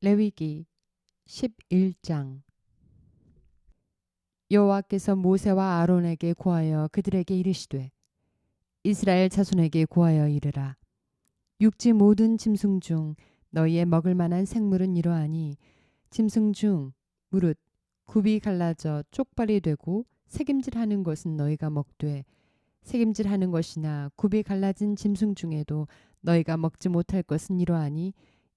레위기 11장. 여호와께서 모세와 아론에게 고하여 그들에게 이르시되 이스라엘 자손에게 고하여 이르라. 육지 모든 짐승 중 너희의 먹을 만한 생물은 이러하니 짐승 중 무릇 굽이 갈라져 쪽발이 되고 색임질하는 것은 너희가 먹되 색임질하는 것이나 굽이 갈라진 짐승 중에도 너희가 먹지 못할 것은 이러하니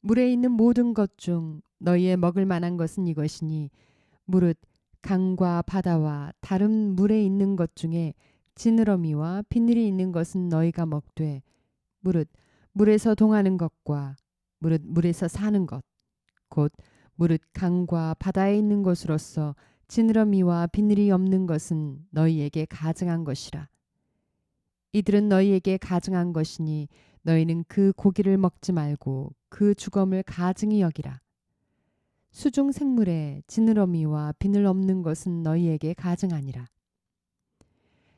물에 있는 모든 것 중 너희의 먹을 만한 것은 이것이니 무릇 강과 바다와 다른 물에 있는 것 중에 지느러미와 비늘이 있는 것은 너희가 먹되 무릇 물에서 동하는 것과 무릇 물에서 사는 것 곧 무릇 강과 바다에 있는 것으로서 지느러미와 비늘이 없는 것은 너희에게 가증한 것이라. 이들은 너희에게 가증한 것이니 너희는 그 고기를 먹지 말고 그 주검을 가증히 여기라. 수중 생물에 지느러미와 비늘 없는 것은 너희에게 가증하니라.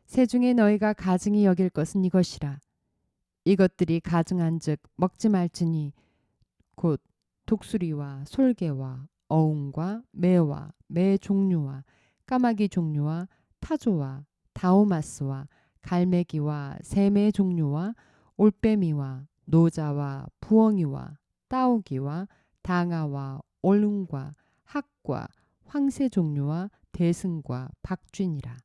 새 중에 너희가 가증히 여길 것은 이것이라. 이것들이 가증한즉 먹지 말지니 곧 독수리와 솔개와 어웅과 매와 매 종류와 까마귀 종류와 타조와 다오마스와 갈매기와 새매 종류와 올빼미와 노자와 부엉이와 따오기와 당아와 얼룩과 학과 황새 종류와 대승과 박쥐니라.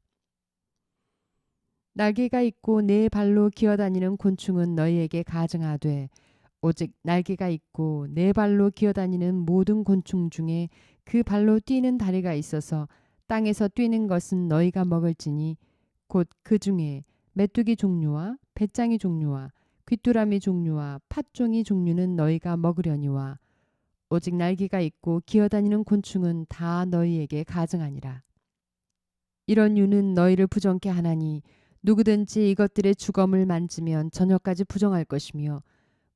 날개가 있고 네 발로 기어다니는 곤충은 너희에게 가증하되 오직 날개가 있고 네 발로 기어다니는 모든 곤충 중에 그 발로 뛰는 다리가 있어서 땅에서 뛰는 것은 너희가 먹을지니 곧 그 중에 메뚜기 종류와 배짱이 종류와 귀뚜라미 종류와 팥종이 종류는 너희가 먹으려니와 오직 날개가 있고 기어다니는 곤충은 다 너희에게 가증하니라. 이런 유는 너희를 부정케 하나니 누구든지 이것들의 주검을 만지면 저녁까지 부정할 것이며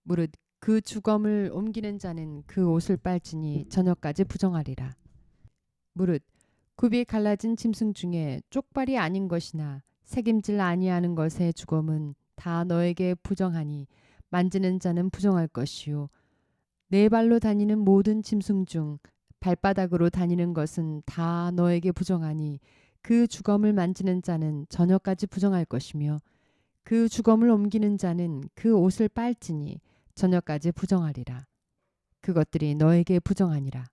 무릇 그 주검을 옮기는 자는 그 옷을 빨지니 저녁까지 부정하리라. 무릇 굽이 갈라진 짐승 중에 쪽발이 아닌 것이나 색임질 아니하는 것의 주검은 다 너에게 부정하니 만지는 자는 부정할 것이요 네 발로 다니는 모든 짐승 중 발바닥으로 다니는 것은 다 너에게 부정하니 그 주검을 만지는 자는 저녁까지 부정할 것이며 그 주검을 옮기는 자는 그 옷을 빨지니 저녁까지 부정하리라. 그것들이 너에게 부정하니라.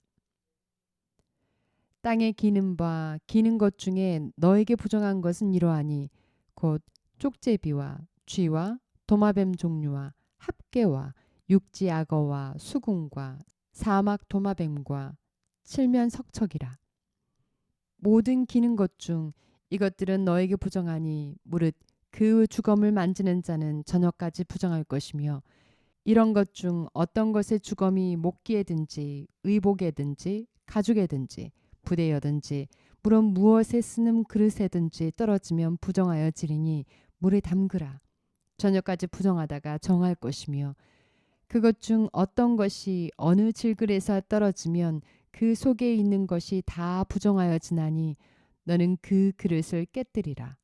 땅에 기는 바 기는 것 중에 너에게 부정한 것은 이러하니 곧 쪽제비와 쥐와 도마뱀 종류와 합계와 육지 악어와 수궁과 사막 도마뱀과 칠면 석척이라. 모든 기는 것 중 이것들은 너에게 부정하니 무릇 그 주검을 만지는 자는 저녁까지 부정할 것이며 이런 것 중 어떤 것의 주검이 목기에든지 의복에든지 가죽에든지 부대여든지 물론 무엇에 쓰는 그릇에든지 떨어지면 부정하여 지리니 물에 담그라. 저녁까지 부정하다가 정할 것이며 그것 중 어떤 것이 어느 질글에서 떨어지면 그 속에 있는 것이 다 부정하여 지나니 너는 그 그릇을 깨뜨리라.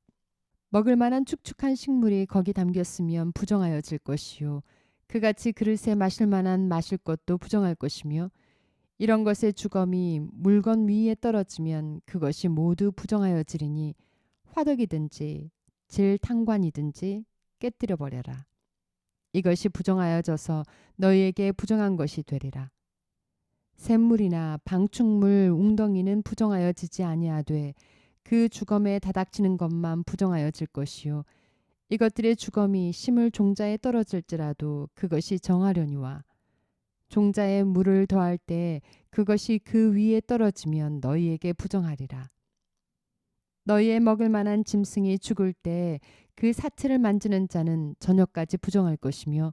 먹을 만한 축축한 식물이 거기 담겼으면 부정하여질 것이요 그같이 그릇에 마실 만한 마실 것도 부정할 것이며 이런 것의 주검이 물건 위에 떨어지면 그것이 모두 부정하여지리니 화덕이든지 질탕관이든지 깨뜨려 버려라. 이것이 부정하여져서 너희에게 부정한 것이 되리라. 샘물이나 방충물 웅덩이는 부정하여지지 아니하되 그 주검에 다닥치는 것만 부정하여질 것이요 이것들의 주검이 심을 종자에 떨어질지라도 그것이 정하려니와 종자에 물을 더할 때 그것이 그 위에 떨어지면 너희에게 부정하리라. 너희의 먹을 만한 짐승이 죽을 때 그 사체를 만지는 자는 저녁까지 부정할 것이며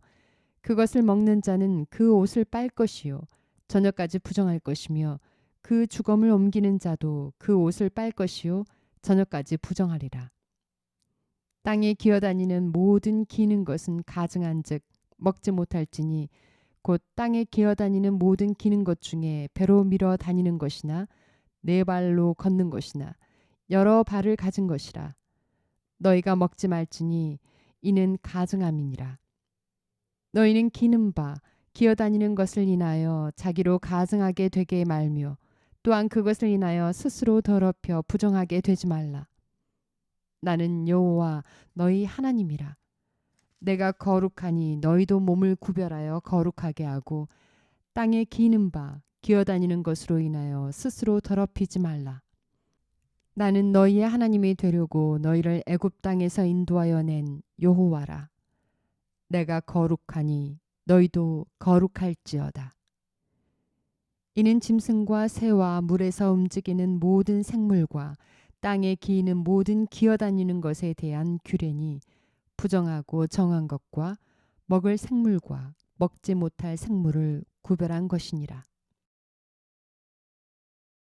그것을 먹는 자는 그 옷을 빨 것이요 저녁까지 부정할 것이며 그 주검을 옮기는 자도 그 옷을 빨 것이요 저녁까지 부정하리라. 땅에 기어다니는 모든 기는 것은 가증한즉 먹지 못할지니 곧 땅에 기어다니는 모든 기는 것 중에 배로 밀어 다니는 것이나 네 발로 걷는 것이나 여러 발을 가진 것이라. 너희가 먹지 말지니 이는 가증함이니라. 너희는 기는 바 기어다니는 것을 인하여 자기로 가증하게 되게 말며 또한 그것을 인하여 스스로 더럽혀 부정하게 되지 말라. 나는 여호와 너희 하나님이라 내가 거룩하니 너희도 몸을 구별하여 거룩하게 하고 땅에 기는 바 기어다니는 것으로 인하여 스스로 더럽히지 말라. 나는 너희의 하나님이 되려고 너희를 애굽 땅에서 인도하여 낸 여호와라. 내가 거룩하니 너희도 거룩할지어다. 이는 짐승과 새와 물에서 움직이는 모든 생물과 땅에 기는 모든 기어다니는 것에 대한 규례니 부정하고 정한 것과 먹을 생물과 먹지 못할 생물을 구별한 것이니라.